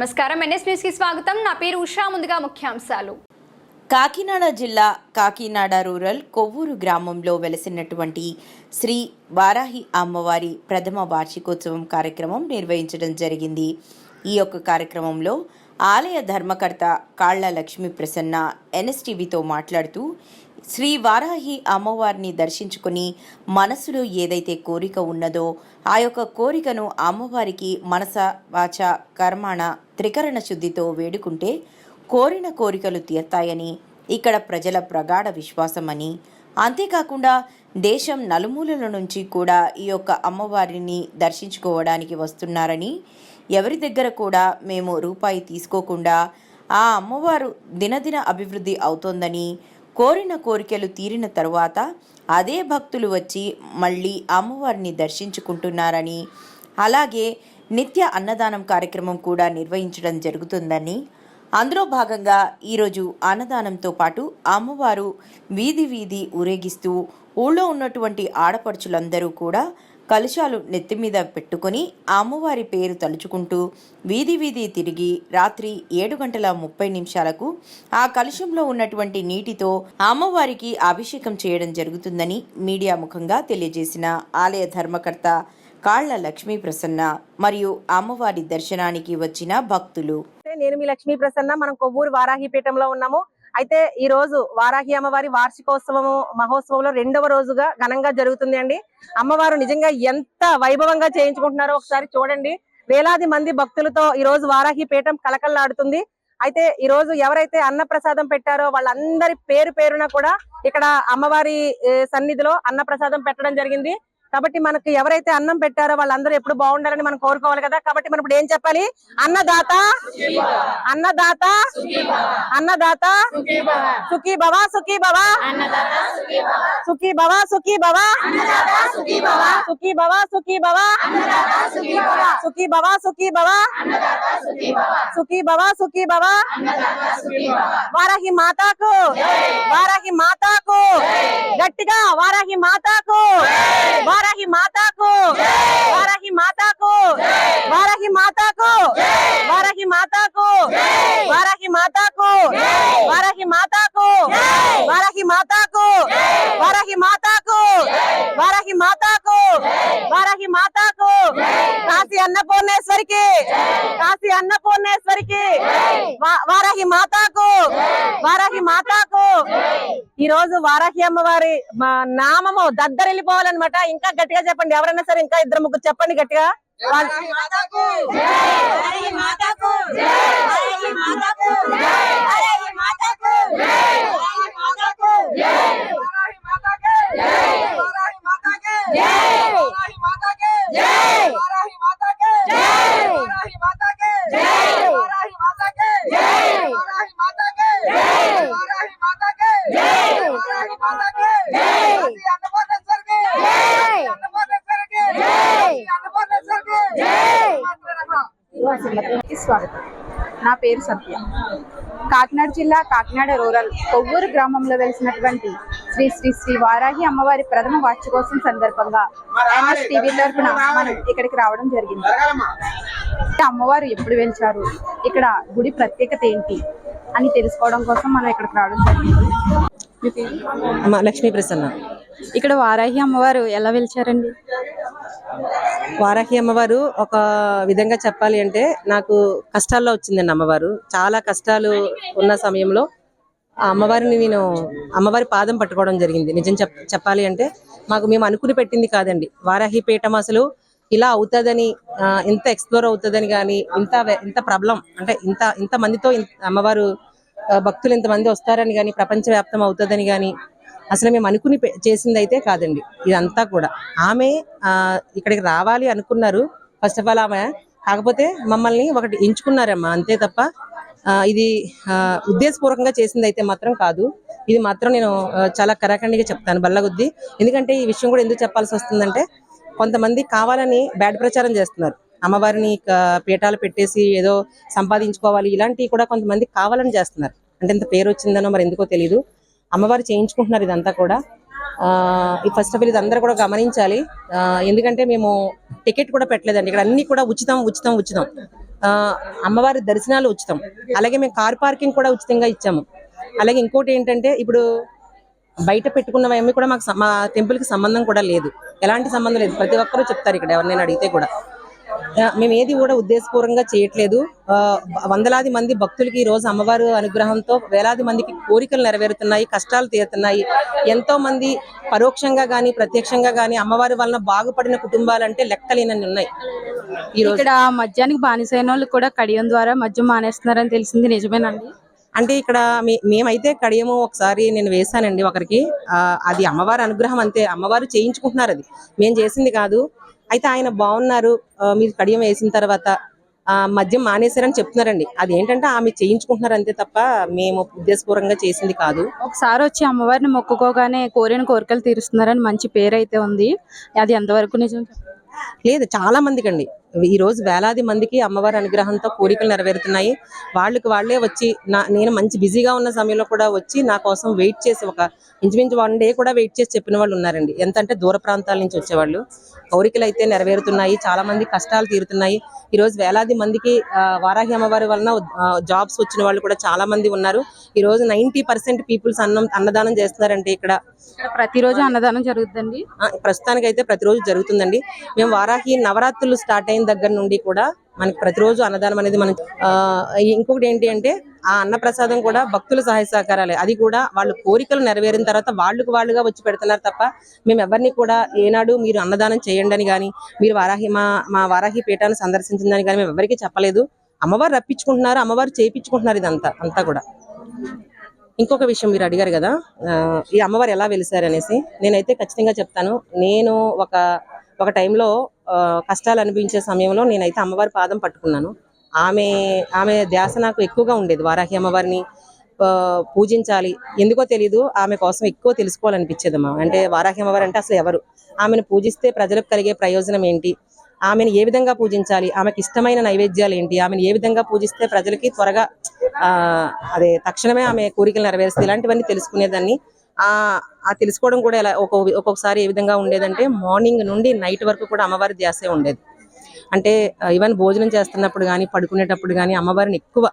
నమస్కారం. ఎన్ఎస్ న్యూస్కి స్వాగతం. నా పేరు ఉషా. ముందుగా ముఖ్యాంశాలు. కాకినాడ జిల్లా కాకినాడ రూరల్ కొవ్వూరు గ్రామంలో వెలసినటువంటి శ్రీ వారాహి అమ్మవారి ప్రథమ వార్షికోత్సవం కార్యక్రమం నిర్వహించడం జరిగింది. ఈ యొక్క కార్యక్రమంలో ఆలయ ధర్మకర్త కాళ్ళ లక్ష్మీ ప్రసన్న ఎన్ఎస్టీవీతో మాట్లాడుతూ శ్రీ వారాహి అమ్మవారిని దర్శించుకుని మనసులో ఏదైతే కోరిక ఉన్నదో ఆ యొక్క కోరికను అమ్మవారికి మనస వాచ కర్మాణ త్రికరణ శుద్ధితో వేడుకుంటే కోరిన కోరికలు తీర్తాయని ఇక్కడ ప్రజల ప్రగాఢ విశ్వాసమని అంతేకాకుండా దేశం నలుమూలల నుంచి కూడా ఈ యొక్క అమ్మవారిని దర్శించుకోవడానికి వస్తున్నారని ఎవరి దగ్గర కూడా మేము రూపాయి తీసుకోకుండా ఆ అమ్మవారు దినదిన అభివృద్ధి అవుతోందని కోరిన కోరికలు తీరిన తరువాత అదే భక్తులు వచ్చి మళ్ళీ అమ్మవారిని దర్శించుకుంటున్నారని అలాగే నిత్య అన్నదానం కార్యక్రమం కూడా నిర్వహించడం జరుగుతుందని అందులో భాగంగా ఈరోజు అన్నదానంతో పాటు అమ్మవారు వీధి వీధి ఊరేగిస్తూ ఊళ్ళో ఉన్నటువంటి ఆడపడుచులందరూ కూడా కలుషాలు నెత్తి మీద పెట్టుకొని ఆ అమ్మవారి పేరు తలుచుకుంటూ వీధి వీధి తిరిగి రాత్రి ఏడు గంటల ముప్పై నిమిషాలకు ఆ కలుషంలో ఉన్నటువంటి నీటితో అమ్మవారికి అభిషేకం చేయడం జరుగుతుందని మీడియా ముఖంగా తెలియజేసిన ఆలయ ధర్మకర్త కాళ్ళ లక్ష్మీ ప్రసన్న మరియు అమ్మవారి దర్శనానికి వచ్చిన భక్తులు. నేను మీ లక్ష్మీ ప్రసన్న మనం కొవ్వూరు వారాహిపీఠంలో ఉన్నాము. అయితే ఈ రోజు వారాహి అమ్మవారి వార్షికోత్సవము మహోత్సవంలో రెండవ రోజుగా ఘనంగా జరుగుతుంది అండి. అమ్మవారు నిజంగా ఎంత వైభవంగా చేయించుకుంటున్నారో ఒకసారి చూడండి. వేలాది మంది భక్తులతో ఈ రోజు వారాహి పీఠం కలకల్లాడుతుంది అయితే ఈ రోజు ఎవరైతే అన్న ప్రసాదం పెట్టారో వాళ్ళందరి పేరు పేరున కూడా ఇక్కడ అమ్మవారి సన్నిధిలో అన్న ప్రసాదం పెట్టడం జరిగింది. కాబట్టి మనకు ఎవరైతే అన్నం పెట్టారో వాళ్ళందరూ ఎప్పుడు బాగుండాలని మనం కోరుకోవాలి కదా. కాబట్టి మనం ఇప్పుడు ఏం చెప్పాలి? అన్నదాత అన్నదాత అన్నదాత సుఖీ భవ సుఖీ భవ సుఖీ భవ సుఖీ భవ సుఖీ భవ సుఖీ భవ సుఖీ భవ సుఖీ భవ సుఖీ భవ సుఖీ భవ వారాహి మాతాకు వారాహి మాతాకు గట్టిగా వారాహి మాతాకు మాతాకు వారాహి మాతాకు వారాహి మాతాకు వారాహి మాతాకు వారాహి మాతాకు వారాహి మాతాకు వారాహి మాతాకు వారాహి మాతాకు వారాహి మాతాకు వారాహి మాతాకు కాశీ అన్నపూర్ణేశ్వరికి కాశీ అన్నపూర్ణేశ్వరికి వా- వారాహి మాతాకు వారాహి మాతాకు ఈ రోజు వారాహి అమ్మవారి మా నామము దద్దరిల్లిపోవాలన్నమాట. ఇంకా గట్టిగా చెప్పండి ఎవరైనా సరే ఇంకా ఇద్దరు ముగ్గురు చెప్పండి గట్టిగా. వాళ్ళ- పేరు సత్య. కాకినాడ జిల్లా కాకినాడ రూరల్ కొవ్వూరు గ్రామంలో వెలిసినటువంటి శ్రీ శ్రీ శ్రీ వారాహి అమ్మవారి ప్రథమ వార్షికోత్సవం సందర్భంగా ఎంఎస్ టీవీ తరఫున మనం ఇక్కడికి రావడం జరిగింది. అమ్మవారు ఎప్పుడు వెలిచారు? ఇక్కడ గుడి ప్రత్యేకత ఏంటి? అని తెలుసుకోవడం కోసం మనం ఇక్కడికి రావడం జరిగింది. లక్ష్మీ ప్రసన్న. ఇక్కడ వారాహి అమ్మవారు ఎలా వెలిచారండి వారాహి అమ్మవారు ఒక విధంగా చెప్పాలి అంటే నాకు కష్టాల్లో వచ్చిందండి అమ్మవారు. చాలా కష్టాలు ఉన్న సమయంలో ఆ అమ్మవారిని నేను అమ్మవారి పాదం పట్టుకోవడం జరిగింది. నిజం చెప్ చెప్పాలి అంటే మాకు మేము అనుకుని పెట్టింది కాదండి. వారాహి పీఠం అసలు ఇలా అవుతుందని ఇంత ఎక్స్ప్లోర్ అవుతుందని కానీ ఇంత ఇంత ప్రబలం అంటే ఇంత ఇంత మందితో అమ్మవారు భక్తులు ఇంతమంది వస్తారని కానీ ప్రపంచవ్యాప్తం అవుతుందని కానీ అసలు మేము అనుకుని చేసింది అయితే కాదండి. ఇదంతా కూడా. ఆమె ఇక్కడికి రావాలి అనుకున్నారు. ఫస్ట్ ఆఫ్ ఆల్ ఆమె. కాకపోతే మమ్మల్ని ఒకటి ఎంచుకున్నారమ్మా. అంతే తప్ప ఇది ఉద్దేశపూర్వకంగా చేసింది అయితే మాత్రం కాదు. ఇది మాత్రం నేను చాలా కరాఖండిగా చెప్తాను బల్లగుద్ది. ఎందుకంటే ఈ విషయం కూడా ఎందుకు చెప్పాల్సి వస్తుందంటే కొంతమంది కావాలని బ్యాడ్ ప్రచారం చేస్తున్నారు. అమ్మవారిని పీఠాలు పెట్టేసి ఏదో సంపాదించుకోవాలి ఇలాంటివి కూడా కొంతమంది కావాలని చేస్తున్నారు. అంటే ఇంత పేరు వచ్చిందనో మరి ఎందుకో తెలియదు అమ్మవారు చేయించుకుంటున్నారు ఇదంతా కూడా. ఈ ఫస్ట్ ఆఫ్ ఆల్ ఇది అందరూ కూడా గమనించాలి. ఆ, ఎందుకంటే మేము టికెట్ కూడా పెట్టలేదండి. ఇక్కడ అన్ని కూడా ఉచితం ఉచితం ఉచితం. ఆ, అమ్మవారి దర్శనాలు ఉచితం. అలాగే మేము కార్ పార్కింగ్ కూడా ఉచితంగా ఇచ్చాము. అలాగే ఇంకోటి ఏంటంటే ఇప్పుడు బయట పెట్టుకున్నవన్నీ కూడా మాకు మా టెంపుల్కి సంబంధం కూడా లేదు. ఎలాంటి సంబంధం లేదు. ప్రతి ఒక్కరూ చెప్తారు ఇక్కడ ఎవరినైనా అడిగితే కూడా. మేము ఏది కూడా ఉద్దేశపూర్వకంగా చేయట్లేదు. వందలాది మంది భక్తులకి ఈ రోజు అమ్మవారు అనుగ్రహంతో వేలాది మందికి కోరికలు నెరవేరుతున్నాయి కష్టాలు తీరుతున్నాయి. ఎంతో మంది పరోక్షంగా గాని ప్రత్యక్షంగా గాని అమ్మవారి వలన బాగుపడిన కుటుంబాలంటే లెక్కలేనన్ని ఉన్నాయి. ఈ రోజు ఇక్కడ మద్యానికి బానిసైన వాళ్ళు కూడా కడియం ద్వారా మద్యం మానేస్తున్నారని తెలిసింది. నిజమేనండి. అంటే ఇక్కడ మేమైతే కడియము ఒకసారి నేను వేశానండి ఒకరికి. ఆ, అది అమ్మవారి అనుగ్రహం అంతే. అమ్మవారు చేయించుకుంటున్నారు అది. మేము చేసింది కాదు. అయితే ఆయన బాగున్నారు మీరు కడియం వేసిన తర్వాత ఆ, మద్యం మానేశారని చెప్తున్నారండి. అది ఏంటంటే ఆమె చేయించుకుంటున్నారు అంతే తప్ప మేము ఉద్దేశపూర్వకంగా చేసింది కాదు. ఒకసారి వచ్చి అమ్మవారిని మొక్కుకోగానే కోరిన కోరికలు తీరుస్తున్నారని మంచి పేరు అయితే ఉంది. అది ఎంతవరకు నిజం లేదు చాలా మందికి అండి ఈ రోజు వేలాది మందికి అమ్మవారి అనుగ్రహంతో కోరికలు నెరవేరుతున్నాయి. వాళ్ళకి వాళ్ళే వచ్చి నా నేను మంచి బిజీగా ఉన్న సమయంలో కూడా వచ్చి నా కోసం వెయిట్ చేసి ఒక ఇంచుమించు వన్ డే కూడా వెయిట్ చేసి చెప్పిన వాళ్ళు ఉన్నారండి. ఎంత అంటే దూర ప్రాంతాల నుంచి వచ్చేవాళ్ళు. కోరికలు అయితే నెరవేరుతున్నాయి. చాలా మంది కష్టాలు తీరుతున్నాయి. ఈ రోజు వేలాది మందికి వారాహి అమ్మవారి వలన జాబ్స్ వచ్చిన వాళ్ళు కూడా చాలా మంది ఉన్నారు. ఈ రోజు నైన్టీ పర్సెంట్ పీపుల్స్ అన్నం అన్నదానం చేస్తున్నారంటే ఇక్కడ. ప్రతిరోజు అన్నదానం జరుగుతుందండి. ప్రస్తుతానికి అయితే ప్రతిరోజు జరుగుతుందండి. మేము వారాహి నవరాత్రులు స్టార్ట్ అయిన దగ్గర నుండి కూడా మనకి ప్రతిరోజు అన్నదానం అనేది మనం ఇంకొకటి ఏంటి అంటే ఆ అన్నప్రసాదం కూడా భక్తుల సహాయ సహకారాలే. అది కూడా వాళ్ళు కోరికలు నెరవేరిన తర్వాత వాళ్ళకు వాళ్ళుగా వచ్చి పెడుతున్నారు తప్ప మేము ఎవరిని కూడా ఏనాడు మీరు అన్నదానం చేయండి అని కానీ మీరు వారాహి మా మా వారాహి పీఠాన్ని సందర్శించిందని కానీ మేము ఎవరికీ చెప్పలేదు. అమ్మవారు రప్పించుకుంటున్నారు అమ్మవారు చేయించుకుంటున్నారు ఇదంతా అంతా కూడా. ఇంకొక విషయం మీరు అడిగారు కదా ఈ అమ్మవారు ఎలా వెలిసారు అనేసి నేనైతే ఖచ్చితంగా చెప్తాను. నేను ఒక ఒక టైంలో కష్టాలు అనిపించే సమయంలో నేనైతే అమ్మవారి పాదం పట్టుకున్నాను. ఆమె ఆమె ధ్యాస నాకు ఎక్కువగా ఉండేది. వారాహి అమ్మవారిని పూజించాలి. ఎందుకో తెలీదు ఆమె కోసం ఎక్కువ తెలుసుకోవాలనిపించేది అమ్మా. అంటే వారాహి అమ్మవారు అంటే అసలు ఎవరు? ఆమెను పూజిస్తే ప్రజలకు కలిగే ప్రయోజనం ఏంటి? ఆమెను ఏ విధంగా పూజించాలి? ఆమెకి ఇష్టమైన నైవేద్యాలు ఏంటి? ఆమెను ఏ విధంగా పూజిస్తే ప్రజలకి త్వరగా అదే తక్షణమే ఆమె కోరికలు నెరవేరుస్తుంది ఇలాంటివన్నీ తెలుసుకునేదాన్ని. ఆ తెలుసుకోవడం కూడా ఎలా ఒక్కొక్కసారి ఏ విధంగా ఉండేదంటే మార్నింగ్ నుండి నైట్ వరకు కూడా అమ్మవారి ధ్యాసే ఉండేది. అంటే ఈవెన్ భోజనం చేస్తున్నప్పుడు కానీ పడుకునేటప్పుడు కానీ అమ్మవారిని ఎక్కువ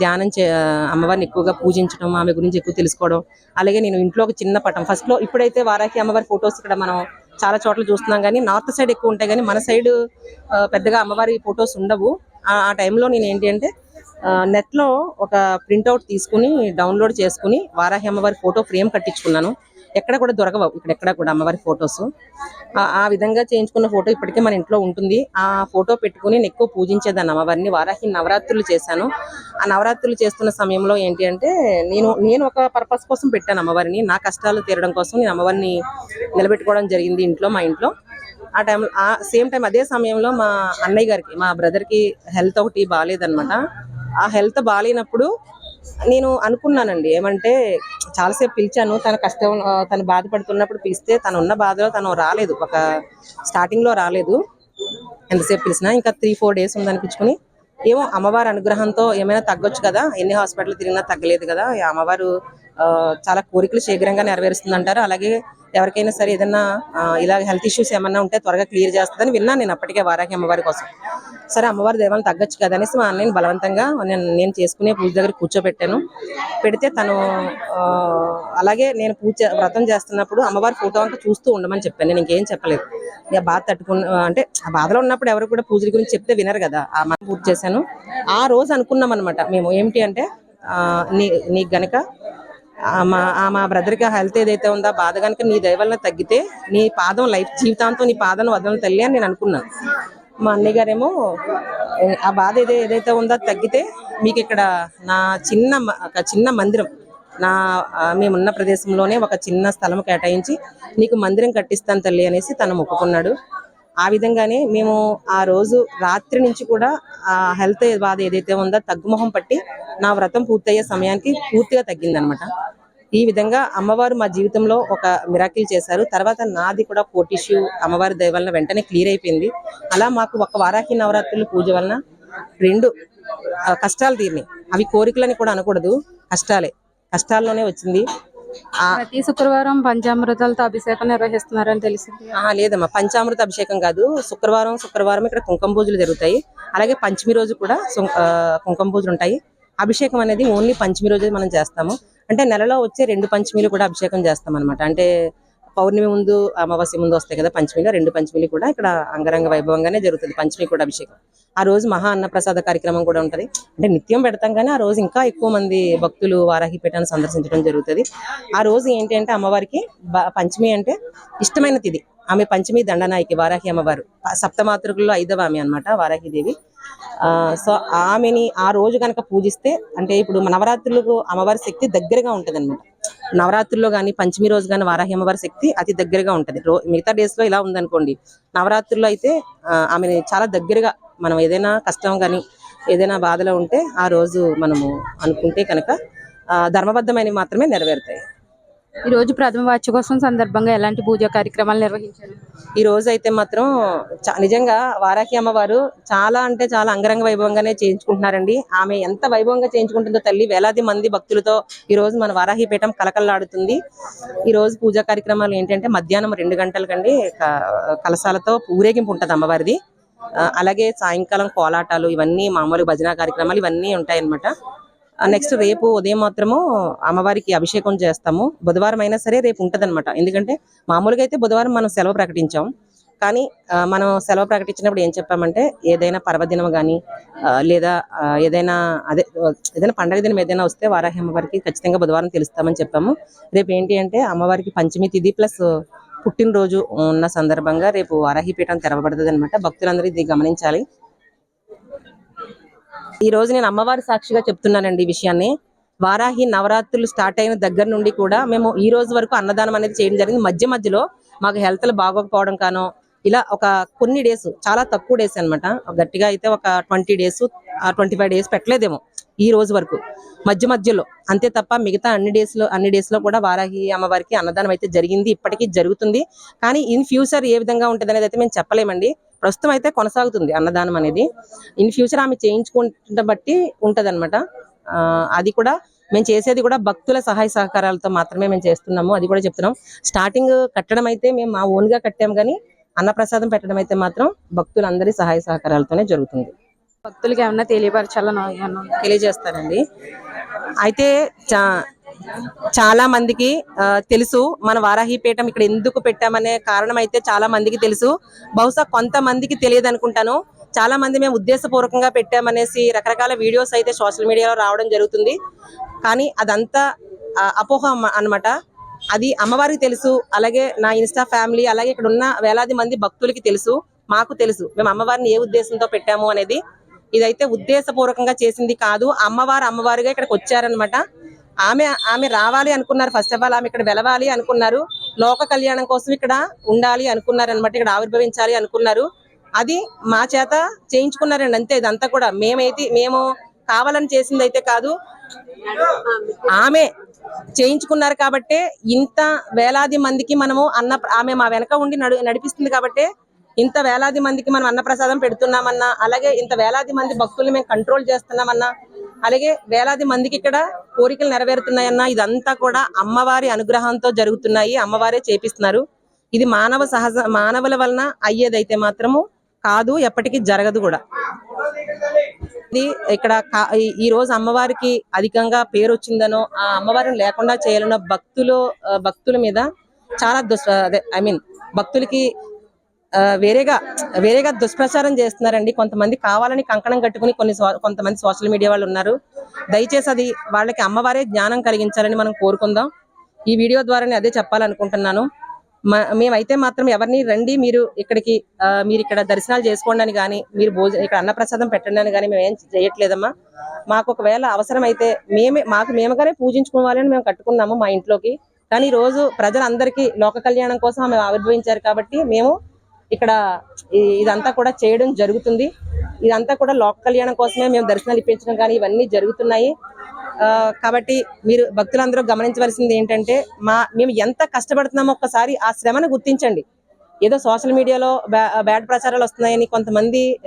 ధ్యానం చే అమ్మవారిని ఎక్కువగా పూజించడం ఆమె గురించి ఎక్కువ తెలుసుకోవడం. అలాగే నేను ఇంట్లో ఒక చిన్న పటం ఫస్ట్లో ఇప్పుడైతే వారాకి అమ్మవారి ఫొటోస్ ఇక్కడ మనం చాలా చోట్ల చూస్తున్నాం కానీ నార్త్ సైడ్ ఎక్కువ ఉంటాయి కానీ మన సైడ్ పెద్దగా అమ్మవారి ఫొటోస్ ఉండవు. ఆ టైంలో నేను ఏంటి అంటే నెట్లో ఒక ప్రింట్అవుట్ తీసుకుని డౌన్లోడ్ చేసుకుని వారాహి అమ్మవారి ఫోటో ఫ్రేమ్ కట్టించుకున్నాను. ఎక్కడ కూడా దొరకవు. ఇక్కడ ఎక్కడ కూడా అమ్మవారి ఫొటోస్. ఆ విధంగా చేయించుకున్న ఫోటో ఇప్పటికే మన ఇంట్లో ఉంటుంది. ఆ ఫోటో పెట్టుకుని నేను ఎక్కువ పూజించేదాన్ని అమ్మవారిని. వారాహి నవరాత్రులు చేశాను. ఆ నవరాత్రులు చేస్తున్న సమయంలో ఏంటి అంటే నేను నేను ఒక పర్పస్ కోసం పెట్టాను అమ్మవారిని. నా కష్టాలు తీరడం కోసం నేను అమ్మవారిని నిలబెట్టుకోవడం జరిగింది ఇంట్లో మా ఇంట్లో. ఆ టైం ఆ సేమ్ టైం అదే సమయంలో మా అన్నయ్య గారికి మా బ్రదర్కి హెల్త్ ఒకటి బాగాలేదనమాట ఆ హెల్త్ బాగాలేనప్పుడు నేను అనుకున్నానండి. ఏమంటే చాలాసేపు పిలిచాను. తన కష్టం తను బాధపడుతున్నప్పుడు పిలిస్తే తను ఉన్న బాధలో తను రాలేదు. ఒక స్టార్టింగ్లో రాలేదు. ఎంతసేపు పిలిచినా ఇంకా త్రీ ఫోర్ డేస్ ఉందనిపించుకుని ఏమో అమ్మవారి అనుగ్రహంతో ఏమైనా తగ్గొచ్చు కదా. ఎన్ని హాస్పిటల్ తిరిగినా తగ్గలేదు కదా. అమ్మవారు చాలా కోరికలు శీఘ్రంగా నెరవేరుస్తుంది అంటారు అలాగే ఎవరికైనా సరే ఏదైనా ఇలా హెల్త్ ఇష్యూస్ ఏమన్నా ఉంటే త్వరగా క్లియర్ చేస్తుందని విన్నాను నేను అప్పటికే వారాకి అమ్మవారి కోసం. సరే అమ్మవారి దేవాలను తగ్గొచ్చు కదా అనేసి మా అన్నయ్యని బలవంతంగా నేను నేను చేసుకునే పూజ దగ్గర కూర్చోబెట్టాను. పెడితే తను ఆ, అలాగే నేను పూజ వ్రతం చేస్తున్నప్పుడు అమ్మవారి ఫోటో అంతా చూస్తూ ఉండమని చెప్పాను. నేను ఇంకేం చెప్పలేదు. ఇక బాధ తట్టుకున్న అంటే ఆ బాధలో ఉన్నప్పుడు ఎవరు కూడా పూజల గురించి చెప్తే వినరు కదా. ఆ మనం పూజ చేశాను. ఆ రోజు అనుకున్నాం అనమాట మేము. ఏమిటి అంటే నీ నీకు గనక మా ఆ మా బ్రదర్కి హెల్త్ ఏదైతే ఉందో బాధ కనుక నీ దయవల్ల తగ్గితే నీ పాదం లైఫ్ జీవితాంతం నీ పాదం వదలను తల్లి అని నేను అనుకున్నాను మా అన్నయ్య గారేమో ఆ బాధ ఏదో ఏదైతే ఉందో తగ్గితే మీకు ఇక్కడ నా చిన్న మ- ఒక చిన్న మందిరం నా మేమున్న ప్రదేశంలోనే ఒక చిన్న స్థలం కేటాయించి నీకు మందిరం కట్టిస్తాను తల్లి అనేసి తను మొక్కుకున్నాడు. ఆ విధంగానే మేము ఆ రోజు రాత్రి నుంచి కూడా ఆ హెల్త్ బాధ ఏదైతే ఉందో తగ్గుముఖం పట్టి నా వ్రతం పూర్తయ్యే సమయానికి పూర్తిగా తగ్గిందనమాట. ఈ విధంగా అమ్మవారు మా జీవితంలో ఒక మిరాకిల్ చేశారు. తర్వాత నాది కూడా కోర్ట్ ఇష్యూ అమ్మవారి దయ వలన వెంటనే క్లియర్ అయిపోయింది. అలా మాకు ఒక వారాహి నవరాత్రులు పూజ వలన రెండు కష్టాలు తీరినాయి. అవి కోరికలని కూడా అనకూడదు. కష్టాలే. కష్టాల్లోనే వచ్చింది. ప్రతి శుక్రవారం పంచామృతాలతో అభిషేకం నిర్వహిస్తున్నారని తెలిసింది. లేదమ్మా పంచామృత అభిషేకం కాదు. శుక్రవారం శుక్రవారం ఇక్కడ కుంకుమ పూజలు జరుగుతాయి. అలాగే పంచమి రోజు కూడా కుంకుమ పూజలు ఉంటాయి. అభిషేకం అనేది ఓన్లీ పంచమి రోజే మనం చేస్తాము. అంటే నెలలో వచ్చే రెండు పంచమిలు కూడా అభిషేకం చేస్తాం అనమాట అంటే పౌర్ణమి ముందు అమావాస్య ముందు వస్తాయి కదా పంచమిలో. రెండు పంచమిలు కూడా ఇక్కడ అంగరంగ వైభవంగానే జరుగుతుంది. పంచమి కూడా అభిషేకం. ఆ రోజు మహా అన్నప్రసాద కార్యక్రమం కూడా ఉంటది. అంటే నిత్యం పెడతాం కానీ ఆ రోజు ఇంకా ఎక్కువ మంది భక్తులు వారాహిపేటను సందర్శించడం జరుగుతుంది. ఆ రోజు ఏంటి అంటే అమ్మవారికి పంచమి అంటే ఇష్టమైన తిది ఆమె పంచమి దండనాయకి వారాహి అమ్మవారు. సప్తమాతృకుల్లో ఐదవ ఆమె అనమాట వారాహిదేవి. ఆ సో ఆమెని ఆ రోజు కనుక పూజిస్తే అంటే ఇప్పుడు నవరాత్రులకు అమ్మవారి శక్తి దగ్గరగా ఉంటుంది అనమాట నవరాత్రుల్లో కానీ పంచమి రోజు కానీ వారాహి అమ్మవారి శక్తి అతి దగ్గరగా ఉంటది. రో మిగతా డేస్లో ఇలా ఉందనుకోండి. నవరాత్రుల్లో అయితే ఆ, ఆమెని చాలా దగ్గరగా మనం ఏదైనా కష్టం కానీ ఏదైనా బాధలో ఉంటే ఆ రోజు మనము అనుకుంటే కనుక ధర్మబద్ధమైనవి మాత్రమే నెరవేరుతాయి. ఈ రోజు ప్రథమ వార్షికోత్సవం సందర్భంగా ఎలాంటి పూజా కార్యక్రమాలు నిర్వహించారు? ఈ రోజు అయితే మాత్రం నిజంగా వారాహి అమ్మవారు చాలా అంటే చాలా అంగరంగ వైభవంగానే చేయించుకుంటున్నారండి. ఆమె ఎంత వైభవంగా చేయించుకుంటుందో తల్లి వేలాది మంది భక్తులతో ఈ రోజు మన వారాహి పీఠం కలకల్లాడుతుంది. ఈ రోజు పూజా కార్యక్రమాలు ఏంటంటే మధ్యాహ్నం రెండు గంటలకండి క- కలశాలతో ఊరేగింపు ఉంటుంది అమ్మవారిది. అలాగే సాయంకాలం కోలాటాలు ఇవన్నీ మామూలు భజన కార్యక్రమాలు ఇవన్నీ ఉంటాయి అన్నమాట నెక్స్ట్ రేపు ఉదయం మాత్రము అమ్మవారికి అభిషేకం చేస్తాము. బుధవారం అయినా సరే రేపు ఉంటదన్నమాట. ఎందుకంటే మామూలుగా అయితే బుధవారం మనం సెలవు ప్రకటించాం. కానీ మనం సెలవు ప్రకటించినప్పుడు ఏం చెప్పామంటే ఏదైనా పర్వదినం కానీ లేదా ఏదైనా అదే ఏదైనా పండగ దినం ఏదైనా వస్తే వారాహి అమ్మవారికి ఖచ్చితంగా బుధవారం తెలుస్తామని చెప్పాము. రేపు ఏంటి అంటే అమ్మవారికి పంచమి తిది ప్లస్ పుట్టినరోజు ఉన్న సందర్భంగా రేపు వారాహి పీఠం తెరవబడుతుంది అనమాట భక్తులందరూ ఇది గమనించాలి. ఈ రోజు నేను అమ్మవారి సాక్షిగా చెప్తున్నానండి ఈ విషయాన్ని. వారాహి నవరాత్రులు స్టార్ట్ అయిన దగ్గర నుండి కూడా మేము ఈ రోజు వరకు అన్నదానం అనేది చేయడం జరిగింది. మధ్య మధ్యలో మాకు హెల్త్ బాగోకపోవడం కానో ఇలా ఒక కొన్ని డేస్ చాలా తక్కువ డేస్ అన్నమాట. గట్టిగా అయితే ఒక twenty days twenty five days పెట్టలేదేమో. ఈ రోజు వరకు. మధ్య మధ్యలో అంతే తప్ప మిగతా అన్ని డేస్లో అన్ని డేస్లో కూడా వారాహి అమ్మవారికి అన్నదానం అయితే జరిగింది ఇప్పటికీ జరుగుతుంది. కానీ ఇన్ ఫ్యూచర్ ఏ విధంగా ఉంటుంది అనేది అయితే మేము చెప్పలేమండి. ప్రస్తుతం అయితే కొనసాగుతుంది అన్నదానం అనేది. ఇన్ ఫ్యూచర్ ఆమె చేయించుకుంటున్న బట్టి ఉంటది అది కూడా మేము చేసేది కూడా భక్తుల సహాయ సహకారాలతో మాత్రమే మేము చేస్తున్నాము అది కూడా చెప్తున్నాం. స్టార్టింగ్ కట్టడం అయితే మేము మా ఓన్గా కట్టాం కానీ అన్నప్రసాదం పెట్టడం అయితే మాత్రం భక్తులందరి సహాయ సహకారాలతోనే జరుగుతుంది. భక్తులకి ఏమన్నా తెలియపరచాలని ఏమన్నా తెలియజేస్తానండి అయితే చా- చాలా మందికి తెలుసు. మన వారాహిపీఠం ఇక్కడ ఎందుకు పెట్టామనే కారణం అయితే చాలా మందికి తెలుసు. బహుశా కొంతమందికి తెలియదు అనుకుంటాను చాలా మంది మేము ఉద్దేశపూర్వకంగా పెట్టామనేసి రకరకాల వీడియోస్ అయితే సోషల్ మీడియాలో రావడం జరుగుతుంది. కానీ అదంతా అపోహ అన్నమాట. అది అమ్మవారికి తెలుసు. అలాగే నా ఇన్స్టా ఫ్యామిలీ అలాగే ఇక్కడ ఉన్న వేలాది మంది భక్తులకి తెలుసు. మాకు తెలుసు. మేము అమ్మవారిని ఏ ఉద్దేశంతో పెట్టాము అనేది. ఇదైతే ఉద్దేశపూర్వకంగా చేసింది కాదు. అమ్మవారు అమ్మవారుగా ఇక్కడికి వచ్చారనమాట ఆమె ఆమె రావాలి అనుకున్నారు. ఫస్ట్ ఆఫ్ ఆల్ ఆమె ఇక్కడ వెలవాలి అనుకున్నారు. లోక కళ్యాణం కోసం ఇక్కడ ఉండాలి అనుకున్నారు అనమాట ఇక్కడ ఆవిర్భవించాలి అనుకున్నారు. అది మా చేత చేయించుకున్నారండి అంతే. ఇదంతా కూడా మేమైతే మేము కావాలని చేసింది అయితే కాదు. ఆమె చేయించుకున్నారు కాబట్టే ఇంత వేలాది మందికి మనము అన్న ఆమె మా వెనక ఉండి నడు నడిపిస్తుంది కాబట్టే ఇంత వేలాది మందికి మనం అన్నప్రసాదం పెడుతున్నామన్నా అలాగే ఇంత వేలాది మంది భక్తుల్ని మేము కంట్రోల్ చేస్తున్నామన్నా అలాగే వేలాది మందికి ఇక్కడ కోరికలు నెరవేరుతున్నాయన్నా ఇదంతా కూడా అమ్మవారి అనుగ్రహంతో జరుగుతున్నాయి అమ్మవారే చేపిస్తున్నారు. ఇది మానవ సహజ మానవుల వలన అయ్యేదైతే మాత్రము కాదు ఎప్పటికీ జరగదు కూడా. ఇది ఇక్కడ ఈ- ఈ రోజు అమ్మవారికి అధికంగా పేరు వచ్చిందనో ఆ అమ్మవారిని లేకుండా చేయాలన్న భక్తులు భక్తుల మీద చాలా దుస్ అదే ఐ మీన్ భక్తులకి వేరేగా వేరేగా దుష్ప్రచారం చేస్తున్నారండి. కొంతమంది కావాలని కంకణం కట్టుకుని కొన్ని కొంతమంది సోషల్ మీడియా వాళ్ళు ఉన్నారు. దయచేసి అది వాళ్ళకి అమ్మవారే జ్ఞానం కలిగించాలని మనం కోరుకుందాం. ఈ వీడియో ద్వారానే అదే చెప్పాలనుకుంటున్నాను. మ- మేమైతే మాత్రం ఎవరిని రండి మీరు ఇక్కడికి మీరు ఇక్కడ దర్శనాలు చేసుకోండి అని కానీ మీరు భోజనం ఇక్కడ అన్నప్రసాదం పెట్టండి అని కానీ మేము ఏం చేయట్లేదమ్మా. మాకు ఒకవేళ అవసరం అయితే మేమే మాకు మేముగానే పూజించుకోవాలని మేము కట్టుకున్నాము మా ఇంట్లోకి. కానీ ఈరోజు ప్రజలందరికీ లోక కళ్యాణం కోసం ఆమె ఆవిర్భవించారు కాబట్టి మేము ఇక్కడ ఇదంతా కూడా చేయడం జరుగుతుంది. ఇదంతా కూడా లోక కళ్యాణం కోసమే మేము దర్శనాలు ఇప్పించడం కానీ ఇవన్నీ జరుగుతున్నాయి. ఆ, కాబట్టి మీరు భక్తులందరూ గమనించవలసింది ఏంటంటే మా మేము ఎంత కష్టపడుతున్నామో ఒక్కసారి ఆ శ్రమను గుర్తించండి. ఏదో సోషల్ మీడియాలో బ్యా- బ్యాడ్ ప్రచారాలు వస్తున్నాయని కొంతమంది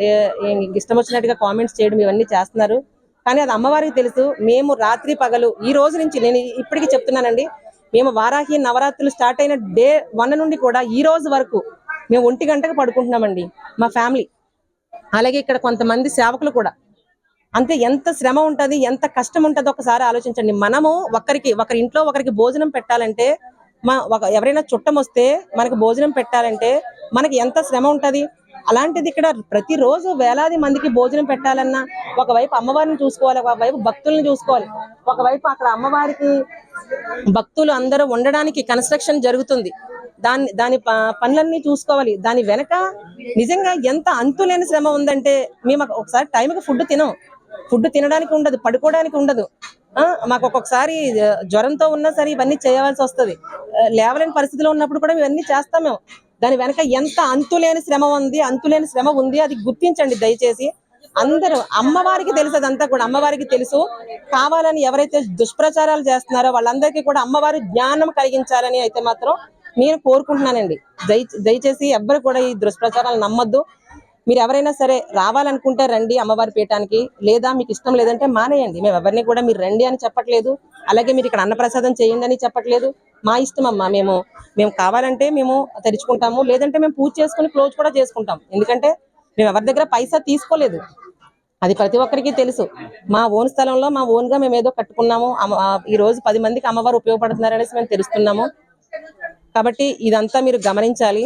ఇష్టం వచ్చినట్టుగా కామెంట్స్ చేయడం ఇవన్నీ చేస్తున్నారు. కానీ అది అమ్మవారికి తెలుసు. మేము రాత్రి పగలు ఈ రోజు నుంచి నేను ఇప్పటికీ చెప్తున్నానండి మేము వారాహి నవరాత్రులు స్టార్ట్ అయిన డే వన్ నుండి కూడా ఈ రోజు వరకు మేము ఒంటి గంటకు పడుకుంటున్నామండి మా ఫ్యామిలీ. అలాగే ఇక్కడ కొంతమంది సేవకులు కూడా. అంతే ఎంత శ్రమ ఉంటది ఎంత కష్టం ఉంటది ఒకసారి ఆలోచించండి. మనము ఒకరికి ఒకరి ఇంట్లో ఒకరికి భోజనం పెట్టాలంటే మా ఒక ఎవరైనా చుట్టం వస్తే మనకు భోజనం పెట్టాలంటే మనకి ఎంత శ్రమ ఉంటది? అలాంటిది ఇక్కడ ప్రతిరోజు వేలాది మందికి భోజనం పెట్టాలన్నా ఒకవైపు అమ్మవారిని చూసుకోవాలి ఒకవైపు భక్తుల్ని చూసుకోవాలి. ఒకవైపు అక్కడ అమ్మవారికి భక్తులు అందరూ ఉండడానికి కన్స్ట్రక్షన్ జరుగుతుంది. దాన్ని దాని పనులన్నీ చూసుకోవాలి. దాని వెనక నిజంగా ఎంత అంతులేని శ్రమ ఉందంటే మేము ఒకసారి టైంకి ఫుడ్ తినం. ఫుడ్ తినడానికి ఉండదు పడుకోవడానికి ఉండదు. ఆ, మాకు ఒక్కొక్కసారి జ్వరంతో ఉన్నా సరే ఇవన్నీ చేయవలసి వస్తుంది. లేవలేని పరిస్థితిలో ఉన్నప్పుడు కూడా ఇవన్నీ చేస్తాం మేము. దాని వెనక ఎంత అంతులేని శ్రమ ఉంది అంతులేని శ్రమ ఉంది అది గుర్తించండి దయచేసి. అందరూ అమ్మవారికి తెలుసు అదంతా కూడా అమ్మవారికి తెలుసు. కావాలని ఎవరైతే దుష్ప్రచారాలు చేస్తున్నారో వాళ్ళందరికీ కూడా అమ్మవారి జ్ఞానం కలిగించాలని అయితే మాత్రం నేను కోరుకుంటున్నానండి. దయ దయచేసి ఎవ్వరు కూడా ఈ దుష్ప్రచారాలు నమ్మొద్దు. మీరు ఎవరైనా సరే రావాలనుకుంటే రండి అమ్మవారి పీఠానికి. లేదా మీకు ఇష్టం లేదంటే మానేయండి. మేము ఎవరిని కూడా మీరు రండి అని చెప్పట్లేదు. అలాగే మీరు ఇక్కడ అన్నప్రసాదం చేయండి అని చెప్పట్లేదు. మా ఇష్టం అమ్మా మేము. మేము కావాలంటే మేము తెరుచుకుంటాము. లేదంటే మేము పూజ చేసుకుని క్లోజ్ కూడా చేసుకుంటాం. ఎందుకంటే మేము ఎవరి దగ్గర పైసా తీసుకోలేదు. అది ప్రతి ఒక్కరికి తెలుసు. మా ఓన్ స్థలంలో మా ఓన్గా మేము ఏదో కట్టుకున్నాము ఈ రోజు పది మందికి అమ్మవారు ఉపయోగపడుతున్నారు అనేసి మేము తెలుస్తున్నాము. కాబట్టి ఇదంతా మీరు గమనించాలి.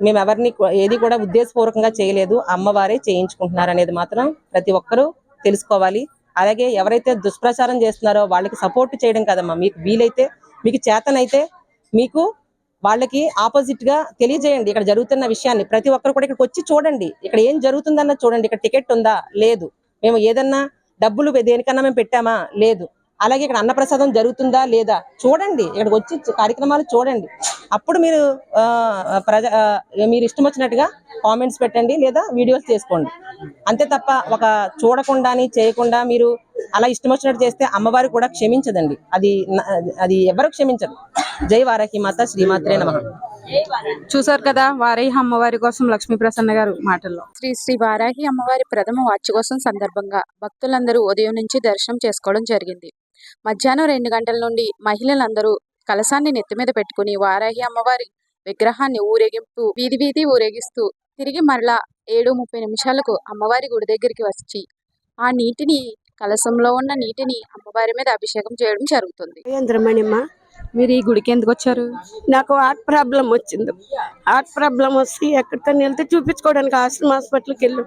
మేము ఎవరిని ఏది కూడా ఉద్దేశపూర్వకంగా చేయలేదు. అమ్మవారే చేయించుకుంటున్నారు అనేది మాత్రం ప్రతి ఒక్కరూ తెలుసుకోవాలి. అలాగే ఎవరైతే దుష్ప్రచారం చేస్తున్నారో వాళ్ళకి సపోర్ట్ చేయడం కదమ్మా. మీకు వీలైతే మీకు చేతనైతే మీకు వాళ్ళకి ఆపోజిట్గా తెలియజేయండి. ఇక్కడ జరుగుతున్న విషయాన్ని ప్రతి ఒక్కరు కూడా ఇక్కడికి వచ్చి చూడండి. ఇక్కడ ఏం జరుగుతుందన్న చూడండి. ఇక్కడ టికెట్ ఉందా? లేదు. మేము ఏదన్నా డబ్బులు దేనికన్నా మేము పెట్టామా? లేదు. అలాగే ఇక్కడ అన్నప్రసాదం జరుగుతుందా లేదా? చూడండి. ఇక్కడికి వచ్చి కార్యక్రమాలు చూడండి. అప్పుడు మీరు ఆ, ప్రజ మీరు ఇష్టం వచ్చినట్టుగా కామెంట్స్ పెట్టండి లేదా వీడియోస్ చేసుకోండి. అంతే తప్ప ఒక చూడకుండాని చేయకుండా మీరు అలా ఇష్టం వచ్చినట్టు చేస్తే అమ్మవారు కూడా క్షమించదండి. అది అది ఎవరు క్షమించరు. జై వారాహి మాత శ్రీమాత్రే నమ. చూసారు కదా వారాహి అమ్మవారి కోసం లక్ష్మీ ప్రసన్న గారు మాటల్లో. శ్రీ శ్రీ వారాహి అమ్మవారి ప్రథమ వార్షికోత్సవం సందర్భంగా భక్తులందరూ ఉదయం నుంచి దర్శనం చేసుకోవడం జరిగింది. మధ్యాహ్నం రెండు గంటల నుండి మహిళలందరూ కలశాన్ని నెత్తి మీద పెట్టుకుని వారాహి అమ్మవారి విగ్రహాన్ని ఊరేగింపు వీధి వీధి ఊరేగిస్తూ తిరిగి మరలా ఏడు ముప్పై నిమిషాలకు అమ్మవారి గుడి దగ్గరికి వచ్చి ఆ నీటిని కలశంలో ఉన్న నీటిని అమ్మవారి మీద అభిషేకం చేయడం జరుగుతుంది. మీరు ఈ గుడికి ఎందుకు వచ్చారు? నాకు హార్ట్ ప్రాబ్లం వచ్చింది. హార్ట్ ప్రాబ్లం వస్తే ఎక్కడితో వెళ్తే చూపించుకోవడానికి ఆశ్రమ హాస్పిటల్కి వెళ్ళు.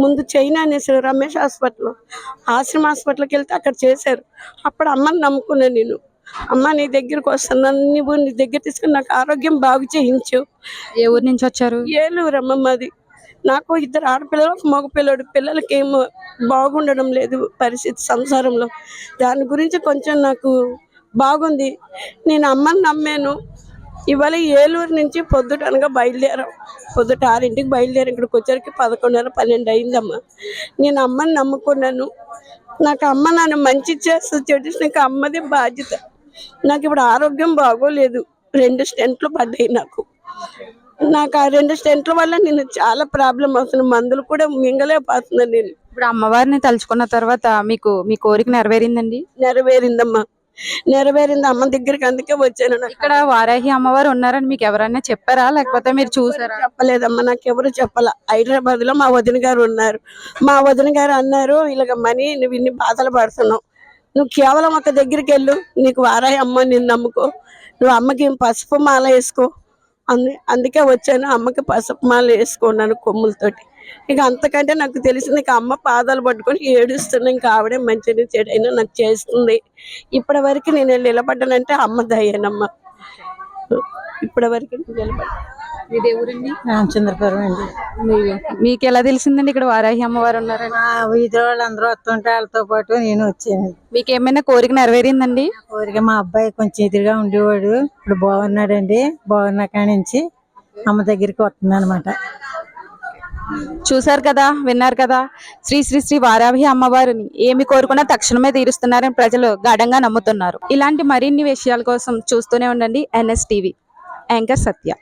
ముందు చైనా అనేసారు రమేష్ హాస్పిటల్. ఆశ్రమ హాస్పిటల్కి వెళ్తే అక్కడ చేశారు. అప్పుడు అమ్మని నమ్ముకున్నాను నేను. అమ్మ నీ దగ్గరికి వస్తాను. నువ్వు నీ దగ్గర తీసుకుని నాకు ఆరోగ్యం బాగు చేయించు. ఏ ఊరు నుంచి వచ్చారు? ఏలూరు అమ్మ మాది. నాకు ఇద్దరు ఆడపిల్లలు ఒక మగ పిల్లడు పిల్లలకి ఏమో బాగుండడం లేదు పరిస్థితి సంసారంలో. దాని గురించి కొంచెం నాకు బాగుంది. నేను అమ్మని నమ్మాను. ఇవాళ ఏలూరు నుంచి పొద్దుట అనగా బయలుదేరాం. పొద్దుట ఆరింటికి బయలుదేరి. ఇక్కడికి వచ్చరికి పదకొండున్నర పన్నెండు అయిందమ్మా. నేను అమ్మని నమ్ముకున్నాను. నాకు అమ్మ నన్ను మంచి చేస్తుంది చెడు నాకు అమ్మదే బాధ్యత. నాకు ఇప్పుడు ఆరోగ్యం బాగోలేదు. రెండు స్టెంట్లు పడ్డాయి నాకు. నాకు ఆ రెండు స్టెంట్ల వల్ల నేను చాలా ప్రాబ్లం అవుతుంది. మందులు కూడా మింగలేకపోతున్నాను నేను. ఇప్పుడు అమ్మవారిని తలుచుకున్న తర్వాత మీకు మీ కోరిక నెరవేరిందండి? నెరవేరిందమ్మా. నెరవేరింది అమ్మ దగ్గరికి అందుకే వచ్చాను ఇక్కడ వారాహి అమ్మవారు ఉన్నారని మీకు ఎవరైనా చెప్పారా? లేకపోతే మీరు చూసారా? చెప్పలేదమ్మా నాకు ఎవరు చెప్పాల. హైదరాబాద్లో మా వదిన గారు ఉన్నారు. మా వదిన గారు అన్నారు ఇలాగ మనీ నువ్వు ఇన్ని బాధలు పడుతున్నావు. నువ్వు కేవలం ఒక దగ్గరికి వెళ్ళు. నీకు వారాయి అమ్మ నిన్ను నమ్ముకో. నువ్వు అమ్మకి పసుపు మాల వేసుకో. అందు అందుకే వచ్చాను. అమ్మకి పసుపు మాల వేసుకున్నాను కొమ్ములతోటి. ఇక అంతకంటే నాకు తెలిసింది ఇక అమ్మ పాదాలు పట్టుకొని ఏడుస్తున్నా ఇంకా ఆవిడే మంచిని చెడైనా నాకు చేస్తుంది. ఇప్పటి వరకు నేను వెళ్ళి నిలబడ్డానంటే అమ్మ దయ్యానమ్మ ఇప్పటి వరకు రామచంద్రపురం అండి. మీకు ఎలా తెలిసిందండి ఇక్కడ వారాహి అమ్మవారు ఉన్నారని? మా వీధి వాళ్ళందరూ వస్తుంటే వాళ్ళతో పాటు నేను వచ్చాను. మీకు ఏమైనా కోరిక నెరవేరిందండి? ఊరికే మా అబ్బాయి కొంచెం ఎదురుగా ఉండేవాడు. ఇప్పుడు బాగున్నాడండి. బాగున్న కాడి నుంచి అమ్మ దగ్గరికి వస్తుంది అనమాట చూసారు కదా విన్నారు కదా. శ్రీ శ్రీ శ్రీ వారాహి అమ్మవారిని ఏమి కోరుకున్నా తక్షణమే తీరుస్తున్నారని ప్రజలు గాఢంగా నమ్ముతున్నారు. ఇలాంటి మరిన్ని విషయాల కోసం చూస్తూనే ఉండండి ఎన్ఎస్ టీవీ. యాంకర్ సత్య.